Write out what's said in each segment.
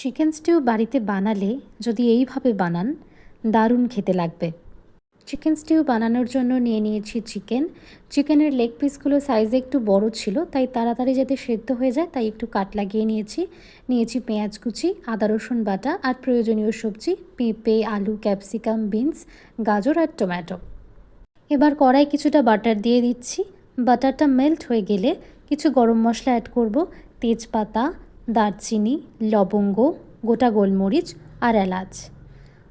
Chicken stew বাড়িতে বানালে যদি এইভাবে বানান, দারুণ খেতে লাগবে। চিকেন স্টিউ বানানোর জন্য নিয়ে নিয়েছি চিকেন চিকেনের লেগ পিসগুলো সাইজে একটু বড় ছিল, তাই তাড়াতাড়ি যাতে সেদ্ধ হয়ে যায়, তাই একটু কাট লাগিয়ে নিয়েছি। নিয়েছি পেঁয়াজ কুচি, আদা, রসুন বাটা আর প্রয়োজনীয় সবজি, পেঁপে, আলু, ক্যাপসিকাম, বিনস, গাজর আর টমেটো। এবার কড়াই কিছুটা বাটার দিয়ে দিচ্ছি। বাটারটা মেল্ট হয়ে গেলে কিছু গরম মশলা অ্যাড করব। তেজপাতা দারচিনি, লবঙ্গ, গোটা গোলমরিচ আর এলাচ।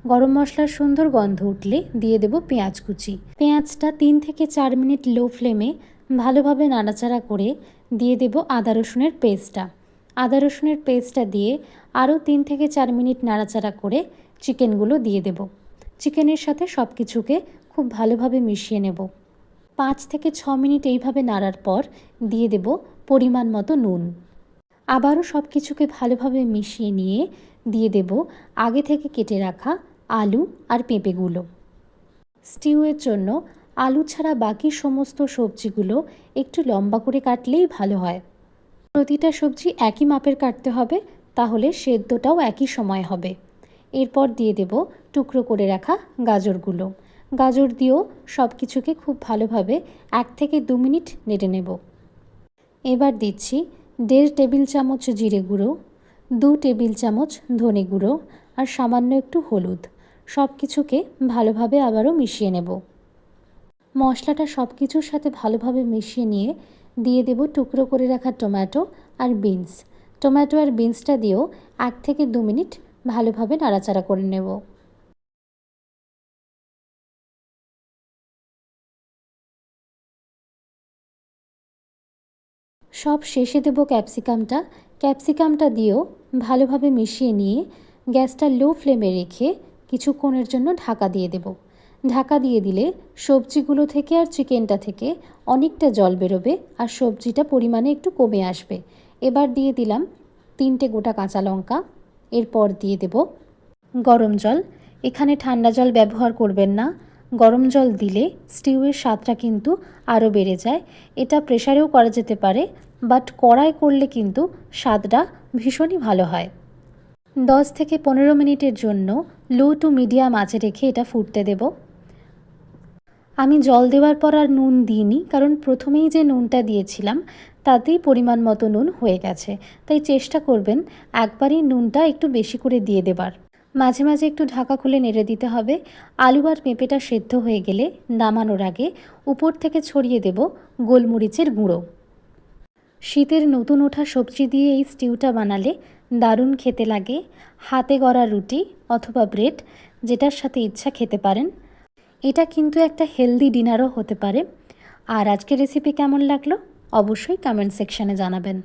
গরম মশলার সুন্দর গন্ধ উঠলে দিয়ে দেব পেঁয়াজ কুচি। পেঁয়াজটা তিন থেকে চার মিনিট লো ফ্লেমে ভালোভাবে নাড়াচাড়া করে দিয়ে দেব আদা রসুনের পেস্টটা। আদা রসুনের পেস্টটা দিয়ে আরও তিন থেকে চার মিনিট নাড়াচাড়া করে চিকেনগুলো দিয়ে দেব। চিকেনের সাথে সব কিছুকে খুব ভালোভাবে মিশিয়ে নেব। পাঁচ থেকে ছ মিনিট এইভাবে নাড়ার পর দিয়ে দেব পরিমাণ মতো নুন। আবারও সব কিছুকে ভালোভাবে মিশিয়ে নিয়ে দিয়ে দেব আগে থেকে কেটে রাখা আলু আর পেঁপেগুলো। স্টিউয়ের জন্য আলু ছাড়া বাকি সমস্ত সবজিগুলো একটু লম্বা করে কাটলেই ভালো হয়। প্রতিটা সবজি একই মাপের কাটতে হবে, তাহলে সেদ্ধটাও একই সময় হবে। এরপর দিয়ে দেব টুকরো করে রাখা গাজরগুলো। গাজর দিয়েও সব কিছুকে খুব ভালোভাবে এক থেকে দু মিনিট নেড়ে নেব। এবার দিচ্ছি দেড় টেবিল চামচ জিরে গুঁড়ো, দু টেবিল চামচ ধনে গুঁড়ো আর সামান্য একটু হলুদ। সব কিছুকে ভালোভাবে আবারও মিশিয়ে নেব। মশলাটা সব কিছুর সাথে ভালোভাবে মিশিয়ে নিয়ে দিয়ে দেব টুকরো করে রাখা টমেটো আর বিনস। টমেটো আর বিনসটা দিয়েও এক থেকে দু মিনিট ভালোভাবে নাড়াচাড়া করে নেব। সব শেষে দেবো ক্যাপসিকামটা। ক্যাপসিকামটা দিয়েও ভালোভাবে মিশিয়ে নিয়ে গ্যাসটা লো ফ্লেমে রেখে কিছুক্ষণের জন্য ঢাকা দিয়ে দেব। ঢাকা দিয়ে দিলে সবজিগুলো থেকে আর চিকেনটা থেকে অনেকটা জল বেরোবে আর সবজিটা পরিমাণে একটু কমে আসবে। এবার দিয়ে দিলাম তিনটে গোটা কাঁচা লঙ্কা। এরপর দিয়ে দেব গরম জল। এখানে ঠান্ডা জল ব্যবহার করবেন না। গরম জল দিলে স্টিউয়ের স্বাদটা কিন্তু আরও বেড়ে যায়। এটা প্রেশারেও করা যেতে পারে, বাট কড়াই করলে কিন্তু স্বাদটা ভীষণই ভালো হয়। দশ থেকে পনেরো মিনিটের জন্য লো টু মিডিয়াম আঁচে রেখে এটা ফুটতে দেব। আমি জল দেওয়ার পর আর নুন দিইনি, কারণ প্রথমেই যে নুনটা দিয়েছিলাম, তাতেই পরিমাণ মতো নুন হয়ে গেছে। তাই চেষ্টা করবেন একবারই নুনটা একটু বেশি করে দিয়ে দেবার। মাঝে মাঝে একটু ঢাকা খুলে নেড়ে দিতে হবে। আলু আর পেঁপেটা সেদ্ধ হয়ে গেলে নামানোর আগে উপর থেকে ছড়িয়ে দেব গোলমরিচের গুঁড়ো। শীতের নতুন ওঠা সবজি দিয়ে এই স্টিউটা বানালে দারুণ খেতে লাগে। হাতে গড়া রুটি অথবা ব্রেড, যেটার সাথে ইচ্ছা খেতে পারেন। এটা কিন্তু একটা হেলদি ডিনারও হতে পারে। আর আজকের রেসিপি কেমন লাগল? অবশ্যই কমেন্ট সেকশানে জানাবেন।